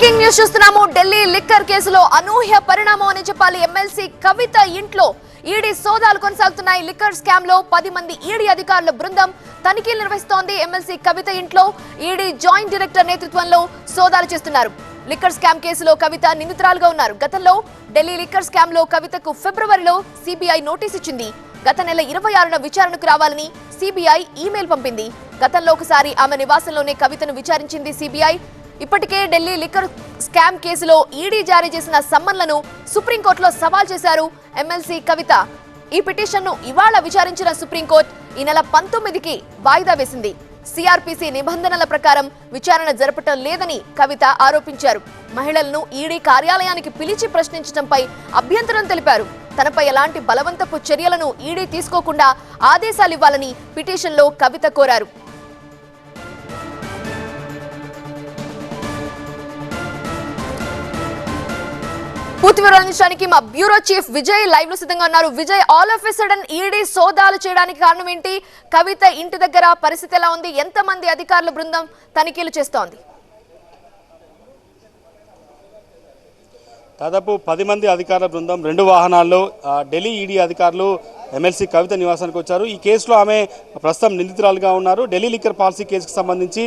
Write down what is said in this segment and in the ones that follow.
Breaking news చూస్తున్నాము. Delhi liquor కేసులో అనూహ్య పరిణామం అని చెప్పాలి. ఎమ్మెల్సీ కవిత ఇంట్లో ఈడీ సోదాలు కొనసాగుతున్నాయి. లిక్కర్ స్కామ్లో పది మంది ఈడీ అధికారుల బృందం తనిఖీలు నిర్వహిస్తోంది. ఎమ్మెల్సీ కవిత ఇంట్లో ఈడీ జాయింట్ డైరెక్టర్ నేతృత్వంలో సోదాలు చేస్తున్నారు. లిక్కర్ స్కామ్ కేసులో కవిత నిందితురాలుగా ఉన్నారు. గతంలో ఢిల్లీ లిక్కర్ స్కామ్లో కవితకు ఫిబ్రవరిలో సిబిఐ నోటీస్ ఇచ్చింది. గత నెల ఇరవై ఆరున విచారణకు రావాలని సిబిఐ ఈమెయిల్ పంపింది. గతంలో ఒకసారి ఆమె నివాసంలోనే కవితను విచారించింది సిబిఐ. ఇప్పటికే ఢిల్లీ లిక్కర్ స్కామ్ కేసులో ఈడీ జారీ చేసిన సమ్మన్లను సుప్రీంకోర్టులో సవాల్ చేశారు ఎమ్మెల్సీ కవిత. ఈ పిటిషన్ను ఇవాళ విచారించిన సుప్రీంకోర్టు ఈ నెల పంతొమ్మిదికి వాయిదా వేసింది. సిఆర్పిసి నిబంధనల ప్రకారం విచారణ జరపటం లేదని కవిత ఆరోపించారు. మహిళలను ఈడీ కార్యాలయానికి పిలిచి ప్రశ్నించడంపై అభ్యంతరం తెలిపారు. తనపై ఎలాంటి బలవంతపు చర్యలను ఈడీ తీసుకోకుండా ఆదేశాలివ్వాలని పిటిషన్లో కవిత కోరారు. పూర్తి వివరాలు అందించడానికి మా బ్యూరో చీఫ్ విజయ్ లైవ్లో సిద్ధంగా ఉన్నారు. Vijay all of a sudden ED సోదాలు చేయడానికి కారణం ఏంటి? కవిత ఇంటి దగ్గర పరిస్థితి ఎలా ఉంది? ఎంత మంది అధికారుల బృందం తనిఖీలు చేస్తోంది? దాదాపు పది మంది అధికారుల బృందం రెండు వాహనాల్లో ఢిల్లీ ఈడీ అధికారులు ఎమ్మెల్సీ కవిత నివాసానికి వచ్చారు. ఈ కేసులో ఆమె ప్రస్తుతం నిందితురాలుగా ఉన్నారు. ఢిల్లీ లిక్కర్ పాలసీ కేసుకు సంబంధించి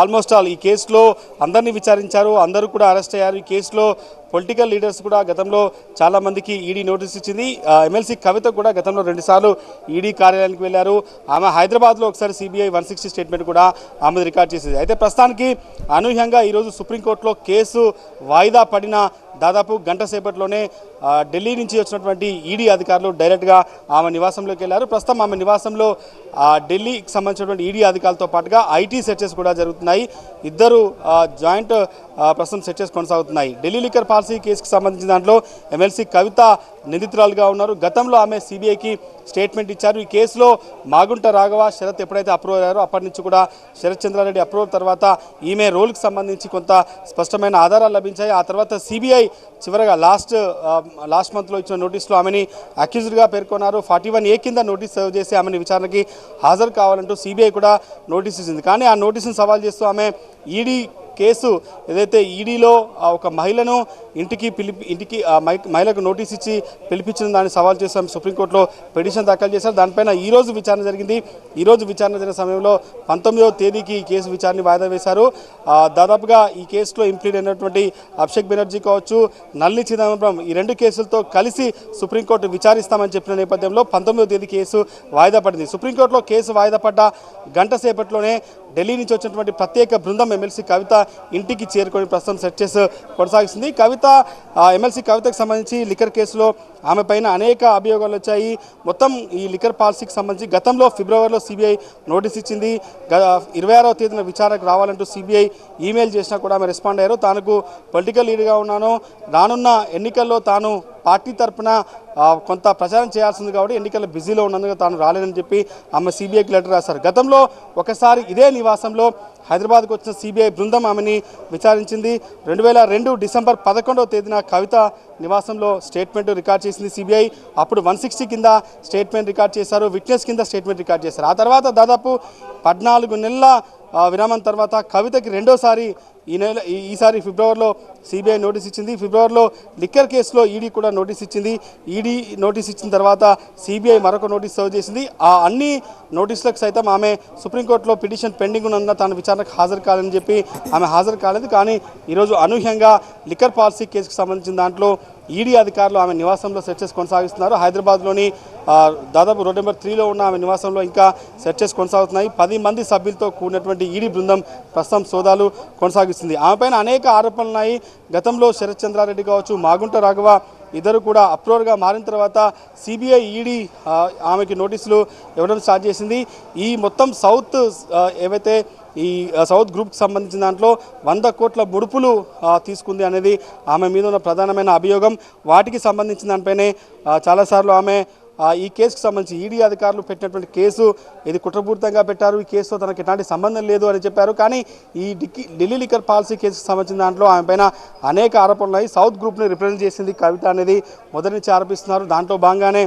ఆల్మోస్ట్ ఆల్ ఈ కేసులో అందరినీ విచారించారు. అందరూ కూడా అరెస్ట్ అయ్యారు. ఈ కేసులో పొలిటికల్ లీడర్స్ కూడా గతంలో చాలామందికి ఈడీ నోటీస్ ఇచ్చింది. ఎమ్మెల్సీ కవిత కూడా గతంలో రెండుసార్లు ఈడీ కార్యాలయానికి వెళ్ళారు. ఆమె హైదరాబాద్లో ఒకసారి సిబిఐ వన్ సిక్స్టీ స్టేట్మెంట్ కూడా ఆమె రికార్డ్ చేసింది. అయితే ప్రస్తుతానికి అనూహ్యంగా ఈరోజు సుప్రీంకోర్టులో కేసు వాయిదా పడిన దాదాపు గంట సేపట్లోనే ఢిల్లీ నుంచి వచ్చినటువంటి ఈడీ అధికారులు డైరెక్ట్గా ఆమె నివాసంలోకి వెళ్ళారు. ప్రస్తుతం ఆమె నివాసంలో ఢిల్లీకి సంబంధించినటువంటి ఈడీ అధికారులతో పాటుగా ఐటీ సెర్చెస్ కూడా జరుగుతున్నాయి. ఇద్దరు జాయింట్ ప్రస్తుతం సెర్చెస్ కొనసాగుతున్నాయి. ఢిల్లీ లిక్కర్ పాలసీ కేసుకు సంబంధించిన దాంట్లో ఎమ్మెల్సీ కవిత నిందితురాలుగా ఉన్నారు. గతంలో ఆమె సిబిఐకి స్టేట్మెంట్ ఇచ్చారు. ఈ కేసులో మాగుంట రాఘవ శరత్ ఎప్పుడైతే అప్రూవ్ అయ్యారో అప్పటి నుంచి కూడా శరత్ చంద్రారెడ్డి అప్రూవ్ తర్వాత ఈమె రోల్కి సంబంధించి కొంత స్పష్టమైన ఆధారాలు లభించాయి. ఆ తర్వాత సిబిఐ చివరగా లాస్ట్ లాస్ట్ మంత్లో ఇచ్చిన నోటీస్లో ఆమెని అక్యూజ్డ్గా పేర్కొన్నారు. ఫార్టీ వన్ ఏ కింద నోటీస్ సర్వ్ చేసి ఆమెను విచారణకి హాజరు కావాలంటూ సిబిఐ కూడా నోటీస్ ఇచ్చింది. కానీ ఆ నోటీసును సవాల్ చేస్తూ ఆమె ఈడీ కేసు ఏదైతే ఈడీలో ఆ ఒక మహిళను ఇంటికి పిలిపి ఇంటికి మహిళకు నోటీస్ ఇచ్చి పిలిపించిన దాన్ని సవాల్ చేశాం సుప్రీంకోర్టులో పిటిషన్ దాఖలు చేశారు. దానిపైన ఈరోజు విచారణ జరిగింది. ఈరోజు విచారణ జరిగిన సమయంలో పంతొమ్మిదవ తేదీకి ఈ కేసు విచారణ వాయిదా వేశారు. దాదాపుగా ఈ కేసులో ఇంప్లీడ్ అయినటువంటి అభిషేక్ బెనర్జీ కావచ్చు నల్లి చిదంబరం ఈ రెండు కేసులతో కలిసి సుప్రీంకోర్టు విచారిస్తామని చెప్పిన నేపథ్యంలో పంతొమ్మిదవ తేదీ కేసు వాయిదా పడింది. సుప్రీంకోర్టులో కేసు వాయిదా పడ్డ గంట సేపట్లోనే ఢిల్లీ నుంచి వచ్చినటువంటి ప్రత్యేక బృందం ఎమ్మెల్సీ కవిత ఇంటికి చేరుకొని ప్రస్తుతం సెర్చెస్ కొనసాగిస్తుంది. కవిత ఎమ్మెల్సీ కవితకు సంబంధించి లిక్కర్ కేసులో ఆమె పైన అనేక అభియోగాలు వచ్చాయి. మొత్తం ఈ లిక్కర్ పాలసీకి సంబంధించి గతంలో ఫిబ్రవరిలో సిబిఐ నోటీస్ ఇచ్చింది. గ- ఇరవై ఆరవ తేదీన విచారణకు రావాలంటూ సిబిఐ ఈమెయిల్ చేసినా కూడా ఆమె రెస్పాండ్ అయ్యారు. తానుకు పొలిటికల్ లీడర్గా ఉన్నాను. రానున్న ఎన్నికల్లో తాను పార్టీ తరపున కొంత ప్రచారం చేయాల్సింది కాబట్టి ఎన్నికల్లో బిజీలో ఉన్నందుకు తాను రాలేనని చెప్పి ఆమె సిబిఐకి లెటర్ రాశారు. గతంలో ఒకసారి ఇదే నివాసంలో హైదరాబాద్కు వచ్చిన సిబిఐ బృందం ఆమెని విచారించింది. రెండు వేల రెండు డిసెంబర్ పదకొండవ తేదీన కవిత నివాసంలో స్టేట్మెంట్ రికార్డ్ చేసింది సిబిఐ. అప్పుడు వన్ సిక్స్టీ కింద స్టేట్మెంట్ రికార్డ్ చేశారు విట్నెస్ కింద స్టేట్మెంట్ రికార్డ్ చేశారు. ఆ తర్వాత దాదాపు పద్నాలుగు నెలల విరామం తర్వాత కవితకి రెండోసారి ఈ నెల ఈసారి ఫిబ్రవరిలో సిబిఐ నోటీస్ ఇచ్చింది. ఫిబ్రవరిలో లిక్కర్ కేసులో ఈడీ కూడా నోటీస్ ఇచ్చింది. ఈడీ నోటీస్ ఇచ్చిన తర్వాత సిబిఐ మరొక నోటీస్ సర్వ్ చేసింది. ఆ అన్ని నోటీసులకు సైతం ఆమె సుప్రీంకోర్టులో పిటిషన్ పెండింగ్ ఉన్నందున తాను విచారణకు హాజరు కాలని చెప్పి ఆమె హాజరు కాలేదు. కానీ ఈరోజు అనూహ్యంగా లిక్కర్ పాలసీ కేసుకు సంబంధించిన దాంట్లో ఈడీ అధికారులు ఆమె నివాసంలో సెర్చెస్ కొనసాగిస్తున్నారు. హైదరాబాద్లోని దాదాపు రోడ్ నెంబర్ త్రీలో ఉన్న ఆమె నివాసంలో ఇంకా సెర్చెస్ కొనసాగుతున్నాయి. పది మంది సభ్యులతో కూడినటువంటి ఈడీ బృందం ప్రస్తుతం సోదాలు కొనసాగిస్తుంది. ఆమె పైన అనేక ఆరోపణలు ఉన్నాయి. గతంలో శరత్ చంద్రారెడ్డి కావచ్చు మాగుంట రాఘవ ఇద్దరు కూడా అప్రోర్గా మారిన తర్వాత సిబిఐ ఈడీ ఆమెకి నోటీసులు ఇవ్వడం స్టార్ట్ చేసింది. ఈ మొత్తం సౌత్ ఏవైతే ఈ సౌత్ గ్రూప్కి సంబంధించిన దాంట్లో వంద కోట్ల ముడుపులు తీసుకుంది అనేది ఆమె మీద ఉన్న ప్రధానమైన అభియోగం. వాటికి సంబంధించిన దానిపైనే చాలాసార్లు ఆమె ఈ కేసుకు సంబంధించి ఈడీ అధికారులు పెట్టినటువంటి కేసు ఇది కుట్రపూరితంగా పెట్టారు. ఈ కేసుతో తనకు ఎలాంటి సంబంధం లేదు అని చెప్పారు. కానీ ఈ డిక్కీ ఢిల్లీ లిక్కర్ పాలసీ కేసుకు సంబంధించిన దాంట్లో ఆమె పైన అనేక ఆరోపణలు ఉన్నాయి. సౌత్ గ్రూప్ని రిప్రజెంట్ చేసింది కవిత అనేది మొదటి నుంచి ఆరోపిస్తున్నారు. దాంట్లో భాగంగానే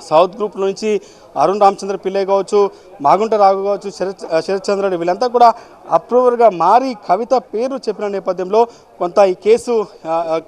సౌత్ గ్రూప్ నుంచి అరుణ్ రామచంద్ర పిల్లే కావచ్చు మాగుంట రాఘు కావచ్చు శరత్ శరత్ వీళ్ళంతా కూడా అప్రూవర్గా మారి కవిత పేరు చెప్పిన నేపథ్యంలో కొంత ఈ కేసు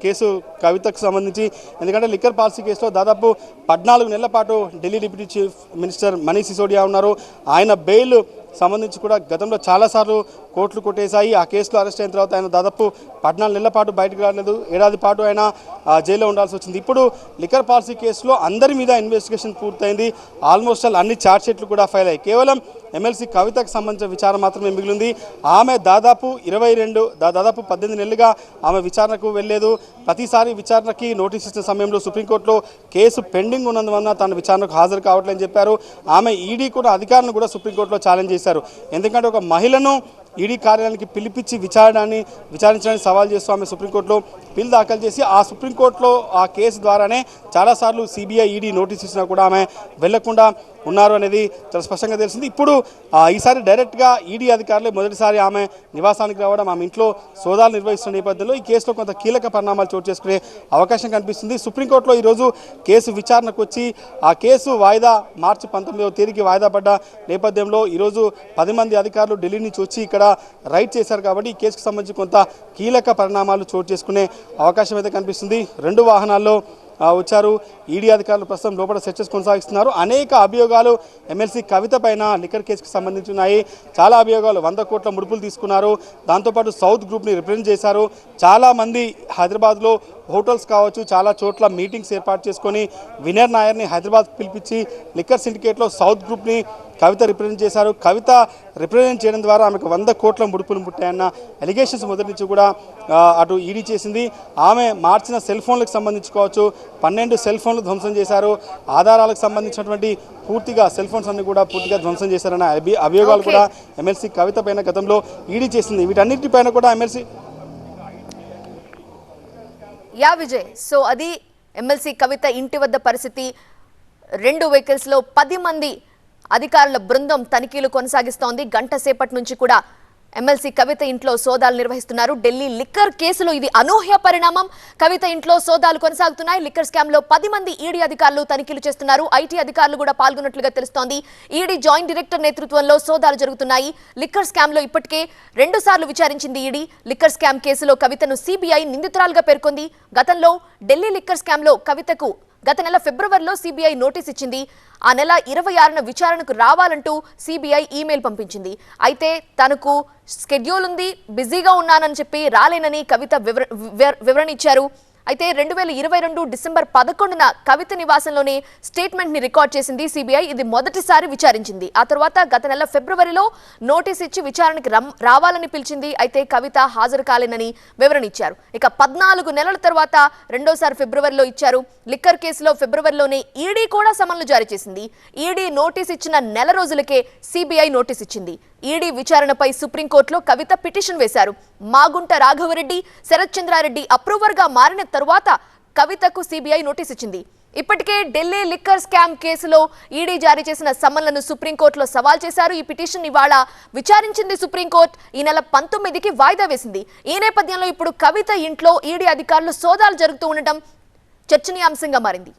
కేసు కవితకు సంబంధించి ఎందుకంటే లిక్కర్ పాలసీ కేసులో దాదాపు పద్నాలుగు నెలల పాటు Delhi deputy chief minister Manish Sisodia ఉన్నారు. ఆయన బెయిల్ సంబంధించి కూడా గతంలో చాలాసార్లు కోట్లు కొట్టేశాయి. ఆ కేసులో అరెస్ట్ అయిన తర్వాత ఆయన దాదాపు పద్నాలుగు నెలల పాటు బయటకు రాలేదు. ఏడాది పాటు ఆయన జైల్లో ఉండాల్సి వచ్చింది. ఇప్పుడు లిక్కర్ పాలసీ కేసులో అందరి మీద ఇన్వెస్టిగేషన్ పూర్తయింది. ఆల్మోస్ట్ ఆల్ అన్ని ఛార్జ్ షీట్లు కూడా ఫైల్ అయ్యాయి. కేవలం ఎమ్మెల్సీ కవితకు సంబంధించిన విచారణ మాత్రమే మిగిలింది. ఆమె దాదాపు ఇరవై రెండు దా- దాదాపు పద్దెనిమిది నెలలుగా ఆమె విచారణకు వెళ్ళలేదు. ప్రతిసారి విచారణకి నోటీస్ ఇచ్చిన సమయంలో సుప్రీంకోర్టులో కేసు పెండింగ్ ఉన్నందువలన తన విచారణకు హాజరు కావట్లేదని చెప్పారు. ఆమె ఈడీ కూడా అధికారులను కూడా సుప్రీంకోర్టులో ఛాలెంజ్ చేశారు. ఎందుకంటే ఒక మహిళను ఈడీ కార్యాలయానికి పిలిపించి విచారణని విచారించడానికి సవాల్ చేస్తూ ఆమె సుప్రీంకోర్టులో బిల్ దాఖలు చేసి ఆ సుప్రీంకోర్టులో ఆ కేసు ద్వారానే చాలాసార్లు సిబిఐ ఈడీ నోటీస్ ఇచ్చినా కూడా ఆమె వెళ్ళకుండా ఉన్నారు అనేది చాలా స్పష్టంగా తెలిసింది. ఇప్పుడు ఆ, ఈసారి డైరెక్ట్గా ఈడీ అధికారులే మొదటిసారి ఆమె నివాసానికి రావడం ఆమె ఇంట్లో సోదాలు నిర్వహిస్తున్న నేపథ్యంలో ఈ కేసులో కొంత కీలక పరిణామాలు చోటు చేసుకునే అవకాశం కనిపిస్తుంది. సుప్రీంకోర్టులో ఈరోజు కేసు విచారణకు వచ్చి ఆ కేసు వాయిదా మార్చి పంతొమ్మిదవ తేదీకి వాయిదా పడ్డ నేపథ్యంలో ఈరోజు పది మంది అధికారులు ఢిల్లీ నుంచి వచ్చి ఇక్కడ రైడ్ చేశారు కాబట్టి ఈ కేసుకు సంబంధించి కొంత కీలక పరిణామాలు చోటు చేసుకునే అవకాశం అయితే కనిపిస్తుంది. రెండు వాహనాల్లో వచ్చారు. ఈడీ అధికారులు ప్రస్తుతం లోపల చర్చలు కొనసాగిస్తున్నారు. అనేక అభియోగాలు ఎమ్మెల్సీ కవిత పైన లిక్కర్ కేసుకు సంబంధించి ఉన్నాయి చాలా అభియోగాలు వంద కోట్ల ముడుపులు తీసుకున్నారు. దాంతోపాటు సౌత్ గ్రూప్ని రిప్రజెంట్ చేశారు. చాలామంది హైదరాబాద్లో హోటల్స్ కావచ్చు చాలా చోట్ల మీటింగ్స్ ఏర్పాటు చేసుకొని వినర్ నాయర్ని హైదరాబాద్ పిలిపించి లిక్కర్ సిండికేట్లో సౌత్ గ్రూప్ని కవిత రిప్రజెంట్ చేశారు. కవిత రిప్రజెంట్ చేయడం ద్వారా ఆమెకు వంద కోట్ల ముడుపులు ముట్టాయన్న అలిగేషన్స్ మొదటి నుంచి కూడా అటు ఈడీ చేసింది. ఆమె మార్చిన సెల్ ఫోన్లకు సంబంధించి కావచ్చు పన్నెండు సెల్ ఫోన్లు ధ్వంసం చేశారు. ఆధారాలకు సంబంధించినటువంటి పూర్తిగా సెల్ ఫోన్స్ అన్ని కూడా పూర్తిగా ధ్వంసం చేశారన్న అభి అభియోగాలు. కూడా ఎమ్మెల్సీ కవిత పైన గతంలో ఈడీ చేసింది. వీటన్నిటిపైన కూడా ఎమ్మెల్సీ యా విజయ్. సో అది ఎమ్మెల్సీ కవిత ఇంటి వద్ద పరిస్థితి. రెండు వెహికల్స్లో పది మంది అధికారుల బృందం తనిఖీలు కొనసాగిస్తోంది. గంట సేపటి నుంచి కూడా ఎమ్మెల్సీ కవిత ఇంట్లో సోదాలు నిర్వహిస్తున్నారు. ఢిల్లీ లిక్కర్ కేసులో ఇది అనూహ్య పరిణామం. కవిత ఇంట్లో సోదాలు కొనసాగుతున్నాయి. లిక్కర్ స్కామ్లో పది మంది ఈడీ అధికారులు తనిఖీలు చేస్తున్నారు. ఐటీ అధికారులు కూడా పాల్గొన్నట్లుగా తెలుస్తోంది. ఈడీ జాయింట్ డైరెక్టర్ నేతృత్వంలో సోదాలు జరుగుతున్నాయి. లిక్కర్ స్కామ్లో ఇప్పటికే రెండు సార్లు విచారించింది ఈడీ. లిక్కర్ స్కామ్ కేసులో కవితను సిబిఐ నిందితురాలుగా పేర్కొంది. గతంలో ఢిల్లీ లిక్కర్ స్కామ్లో కవితకు గత నెల ఫిబ్రవరిలో సిబిఐ నోటీస్ ఇచ్చింది. ఆ నెల ఇరవై ఆరున విచారణకు రావాలంటూ సిబిఐ ఈమెయిల్ పంపించింది. అయితే తనకు స్కెడ్యూల్ ఉంది బిజీగా ఉన్నానని చెప్పి రాలేనని కవిత వివర వివరణ ఇచ్చారు. అయితే రెండు వేల ఇరవై రెండు డిసెంబర్ పదకొండున కవిత నివాసంలోనే స్టేట్మెంట్ని రికార్డ్ చేసింది సిబిఐ. ఇది మొదటిసారి విచారించింది. ఆ తర్వాత గత నెల ఫిబ్రవరిలో నోటీస్ ఇచ్చి విచారణకి రావాలని పిలిచింది. అయితే కవిత హాజరు కాలేనని వివరణ ఇచ్చారు. ఇక పద్నాలుగు నెలల తర్వాత రెండోసారి ఫిబ్రవరిలో ఇచ్చారు. లిక్కర్ కేసులో ఫిబ్రవరిలోనే ఈడీ కూడా సమన్లు జారీ చేసింది. ఈడీ నోటీస్ ఇచ్చిన నెల రోజులకే సిబిఐ నోటీస్ ఇచ్చింది. ఈడీ విచారణపై సుప్రీంకోర్టులో కవిత పిటిషన్ వేశారు. మాగుంట రాఘవరెడ్డి శరత్చంద్రారెడ్డి అప్రూవర్గా మారిన తరువాత కవితకు సిబిఐ నోటీస్ ఇచ్చింది. ఇప్పటికే ఢిల్లీ లిక్కర్ స్కామ్ కేసులో ఈడీ జారీ చేసిన సమన్లను సుప్రీంకోర్టులో సవాల్ చేశారు. ఈ పిటిషన్ ఇవాళ విచారించింది సుప్రీంకోర్టు. ఈ నెల పంతొమ్మిదికి వాయిదా వేసింది. ఈ నేపథ్యంలో ఇప్పుడు కవిత ఇంట్లో ఈడీ అధికారులు సోదాలు జరుగుతూ ఉండటం చర్చనీయాంశంగా మారింది.